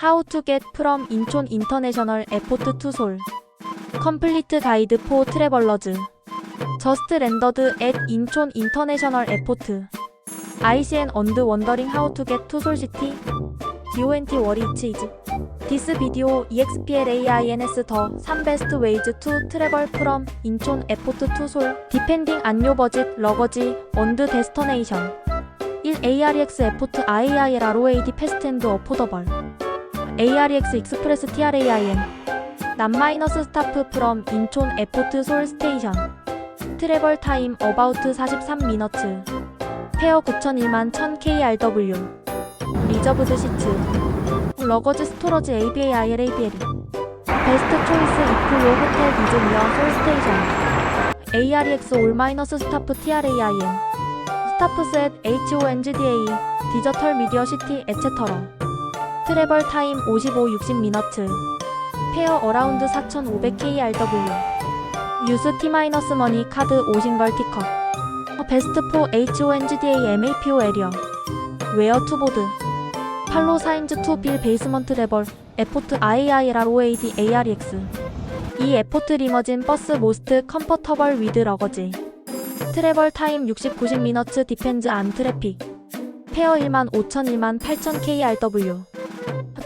How to get from 인촌 인터내셔널 에포트 투 솔. 컴플리트 가이드 포 트래벌러즈. 저스트 랜더드 앳 인촌 인터내셔널 에포트. ICN 언드 원더링 하우 투겟투 솔시티. DONT 워리 이츠 이즈. 디스 비디오 EXPLAINS 더 3베스트 웨이즈 투 트래벌 프롬 인촌 에포트 투 솔. 디펜딩 안요 버짓 러거지 언드 데스터네이션. 1 AREX 에포트 IAIL ROAD 패스트 앤드 어포더벌. AREX 익스프레스 TRAIN 남 마이너스 스타프 프롬 인촌 에포트 솔 스테이션 트래벌 타임 어바우트 43 미너츠 페어 9001만 1000 KRW 리저브드 시츠 러거즈 스토러지 ABAIL ABL 베스트 초이스 이플로 호텔 디즈니어 솔 스테이션 AREX 올 마이너스 스타프 TRAIN 스타프 셋 HONGDA 디저털 미디어 시티 에체터러 트래벌 타임 55 60 미너츠 페어 어라운드 4500 KRW 유스 T 마이너스 머니 카드 5싱걸 티컷 어, 베스트 4 HONGDA MAPO 에리어. 웨어 투보드. 팔로 사인즈 2빌 베이스먼트 레벌 에포트 IAIR OAD AREX 이 에포트 리머진 버스 모스트 컴퍼터벌 위드 러거지. 트래벌 타임 60 90 미너츠 디펜즈 안 트래픽. 페어 1만 5천 1만 8천 KRW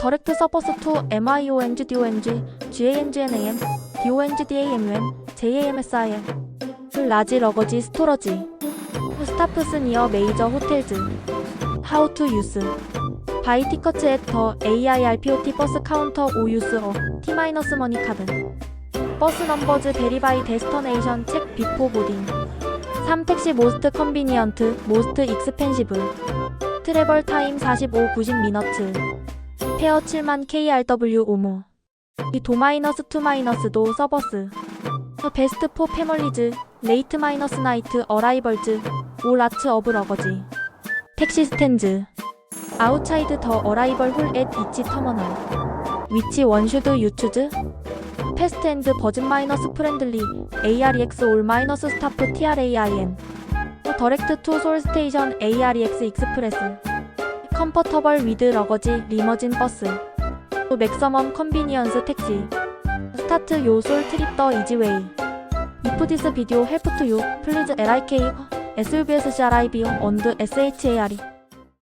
더렉트 서버스 2 MIONG DONG GANGNAM DONG DAMUM JAMSIM 라지 러거지 스토러지. 스타프스 니어 메이저 호텔즈. 하우 투 유스. 바이 티커츠 앳더 AIRPOT 버스 카운터 오 유스 어 T 마이너스 카드. 버스 넘버즈 베리바이 데스터네이션 책 비포 보딩. 3 택시 모스트 컨비니언트 모스트 익스펜시브 트래벌 타임 45 90 미너츠 페어 7만 KRW 오모. 이도 마이너스 2 마이너스도 서버스. 베스트 4 패멀리즈 레이트 마이너스 나이트 어라이벌즈 올 아츠 어브 러거지. 택시 스탠즈. 아웃사이드 더 어라이벌 홀앳 이치 터머널. 위치 원슈드 유추즈. 패스트 앤드 버진 마이너스 프렌들리 AREX 올 마이너스 스타프 TRAIN 더렉트 투 솔 스테이션 AREX 익스프레스 컴퍼터벌 위드 러거지 리머진 버스. 또 맥서멈 컨비니언스 택시 스타트 요솔 트립 더 이지웨이. 이프 디스 비디오 헬프 투 유 플리즈 LIK SUBS CRIB 언드 SHARE